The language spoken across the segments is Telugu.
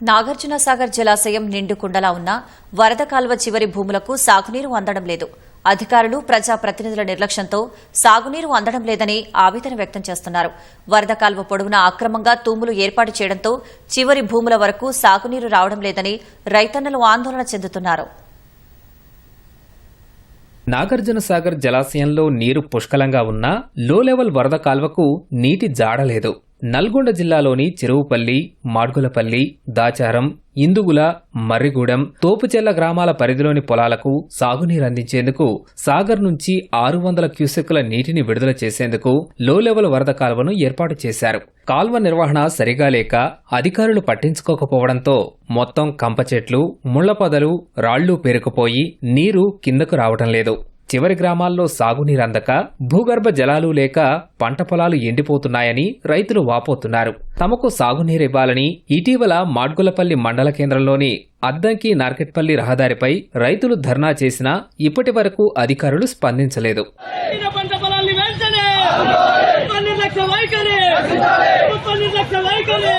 నాగార్జున సాగర్ జలాశయం నిండుకుండలా ఉన్న వరద కాల్వ చివరి భూములకు సాగునీరు అందడం లేదు. అధికారులు ప్రజా ప్రతినిధుల నిర్లక్ష్యంతో సాగునీరు అందడం లేదని ఆవేదన వ్యక్తం చేస్తున్నారు. వరద కాల్వ పొడవునా అక్రమంగా తూములు ఏర్పాటు చేయడంతో చివరి భూముల వరకు సాగునీరు రావడం లేదని రైతన్నలు ఆందోళన చెందుతున్నారు. నాగార్జున సాగర్ జలాశయంలో నీరు పుష్కలంగా ఉన్నా లో లెవెల్ వరద కాల్వకు నీటి జాడలేదు నల్గొండ జిల్లాలోని చెరువుపల్లి మాడ్గులపల్లి దాచారం ఇందుగుల మర్రిగూడెం తోపుచెల్ల గ్రామాల పరిధిలోని పొలాలకు సాగునీరు అందించేందుకు సాగర్ నుంచి ఆరు వందల క్యూసెక్కుల నీటిని విడుదల చేసేందుకు లో లెవెల్ వరద కాల్వను ఏర్పాటు చేశారు. కాల్వ నిర్వహణ సరిగా లేక అధికారులు పట్టించుకోకపోవడంతో మొత్తం కంప చెట్లు రాళ్ళు పేరుకుపోయి నీరు కిందకు రావటం లేదు. చివరి గ్రామాల్లో సాగునీరు అందక భూగర్భ జలాలు లేక పంట పొలాలు ఎండిపోతున్నాయని రైతులు వాపోతున్నారు. తమకు సాగునీరివ్వాలని ఇటీవల మాడ్గులపల్లి మండల కేంద్రంలోని అద్దంకి నార్కెట్పల్లి రహదారిపై రైతులు ధర్నా చేసినా ఇప్పటి వరకు అధికారులు స్పందించలేదు. నిర్లక్ష్య వైఖరి! నిర్లక్ష్య వైఖరి!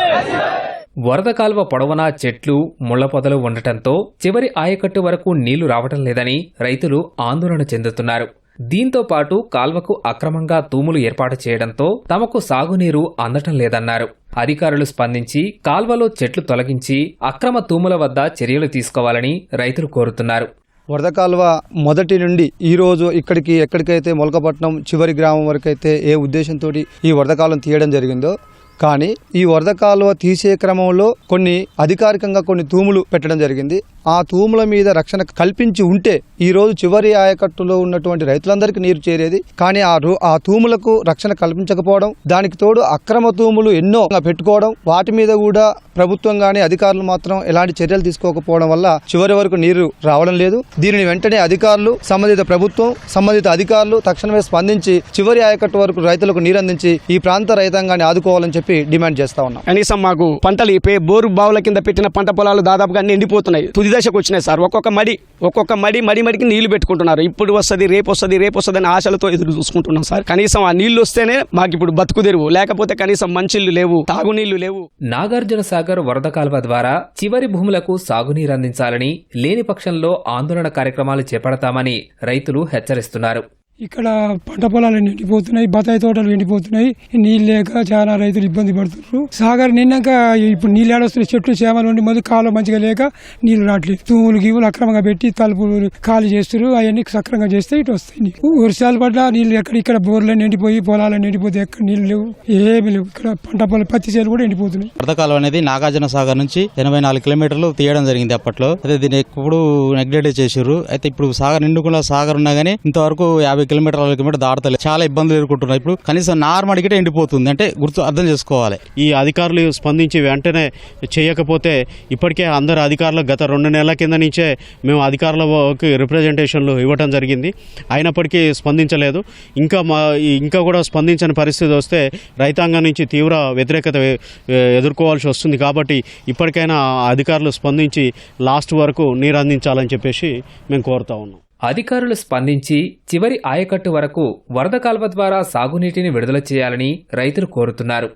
వరద కాల్వ పొడవునా చెట్లు ముళ్ళపొదలు ఉండటంతో చివరి ఆయకట్టు వరకు నీళ్ళు రావటం లేదని రైతులు ఆందోళన చెందుతున్నారు. దీంతో పాటు కాల్వకు అక్రమంగా తూములు ఏర్పాటు చేయడంతో తమకు సాగునీరు అందటం లేదన్నారు. అధికారులు స్పందించి కాల్వలో చెట్లు తొలగించి అక్రమ తూముల వద్ద చర్యలు తీసుకోవాలని రైతులు కోరుతున్నారు. వరద కాలువ మొదటి నుండి ఈ రోజు ఇక్కడికి ఎక్కడికైతే మొలకపట్నం చివరి గ్రామం వరకైతే ఏ ఉద్దేశంతో ఈ వరద కాలం తీయడం జరిగిందో కానీ ఈ వరద కాలువ తీసే క్రమంలో కొన్ని అధికారికంగా కొన్ని తూములు పెట్టడం జరిగింది. ఆ తూముల మీద రక్షణ కల్పించి ఉంటే ఈ రోజు చివరి ఆయకట్టులో ఉన్నటువంటి రైతులందరికీ నీరు చేరేది. కానీ ఆ రూ- ఆ తూములకు రక్షణ కల్పించకపోవడం దానికి తోడు అక్రమ తూములు ఎన్నో పెట్టుకోవడం వాటి మీద కూడా ప్రభుత్వం గాని అధికారులు మాత్రం ఎలాంటి చర్యలు తీసుకోకపోవడం వల్ల చివరి వరకు నీరు రావడం లేదు. దీనిని వెంటనే అధికారులు సంబంధిత ప్రభుత్వం సంబంధిత అధికారులు తక్షణమే స్పందించి చివరి ఆయకట్టు వరకు రైతులకు నీరు అందించి ఈ ప్రాంత రైతాంగాన్ని ఆదుకోవాలని చెప్పి డిమాండ్ చేస్తా ఉన్నాం. కనీసం మాకు పంటలు ఈ పే- బోరు బావుల కింద పెట్టిన పంట పొలాలు దాదాపుగా అన్ని ఎండిపోతున్నాయి తుది దశకు వచ్చినాయి సార్. ఒక్కొక్క మడి ఒక్కొక్క మడి మడి మడికి నీళ్ళు పెట్టుకుంటున్నారు. ఇప్పుడు వస్తుంది రేపు వస్తుంది రేపు వస్తుంది అని ఆశలతో ఎదురు చూసుకుంటున్నాం సార్. కనీసం ఆ నీళ్ళు వస్తేనే మాకు ఇప్పుడు బతుకు తెరువు. లేకపోతే కనీసం మంచిళ్ళు లేవు తాగునీళ్ళు లేవు. నాగార్జున సాగర్ వరద కాల్వ ద్వారా చివరి భూములకు సాగునీరు అందించాలని లేని పక్షంలో ఆందోళన కార్యక్రమాలు చేపడతామని రైతులు హెచ్చరిస్తున్నారు. ఇక్కడ పంట పొలాలు ఎండిపోతున్నాయి బత్తాయి తోటలు ఎండిపోతున్నాయి. నీళ్ళు లేక చాలా రైతులు ఇబ్బంది పడుతున్నారు. సాగర్ నిన్నాక ఇప్పుడు నీళ్ళు ఏడొస్తున్నాయి. చెట్లు చేమలు ఉండి మళ్ళీ కాలువ మంచిగా లేక నీళ్ళు రావట్లేదు. తూములు గీవులు అక్రమంగా పెట్టి తలుపులు ఖాళీ చేస్తారు అవన్నీ సక్రంగా చేస్తే ఇటు వస్తాయి వర్షాలు పడ్డ నీళ్ళు ఎక్కడ ఇక్కడ బోర్లు ఎండిపోయి పొలాలను ఎండిపోతే ఎక్కడ నీళ్ళు లేవు? ఏమి లేవు. ఇక్కడ పంట పొలం పత్తి చేలు కూడా ఎండిపోతున్నాయి. వరద అనేది నాగార్జున సాగర్ నుంచి ఎనభై నాలుగు కిలోమీటర్లు తీయడం జరిగింది అప్పట్లో. అదే దీన్ని ఎప్పుడు నెగ్లెక్ట్ చేసారు అయితే ఇప్పుడు సాగర్ నిండుకున్న సాగర్ ఉన్నా గానీ ఇంతవరకు యాభై కిలోమీటర్ల అరవై కిలోమీటర్ దాటతలేదు చాలా ఇబ్బందులు ఎదుర్కొంటున్నారు ఇప్పుడు కనీసం నార్మడిగిటే ఎండిపోతుంది. అంటే గుర్తు అర్థం చేసుకోవాలి. ఈ అధికారులు స్పందించి వెంటనే చేయకపోతే ఇప్పటికే అందరు అధికారులు గత రెండు నెలల కింద నుంచే మేము అధికారులకి రిప్రజెంటేషన్లు ఇవ్వటం జరిగింది. అయినప్పటికీ స్పందించలేదు. ఇంకా మా ఇంకా కూడా స్పందించని పరిస్థితి వస్తే రైతాంగం నుంచి తీవ్ర వ్యతిరేకత ఎదుర్కోవాల్సి వస్తుంది. కాబట్టి ఇప్పటికైనా అధికారులు స్పందించి లాస్ట్ వరకు నీరు అందించాలని చెప్పేసి మేము కోరుతా ఉన్నాం. అధికారులు స్పందించి చివరి ఆయకట్టు వరకు వరద కాల్వ ద్వారా సాగునీటిని విడుదల చేయాలని రైతులు కోరుతున్నారు.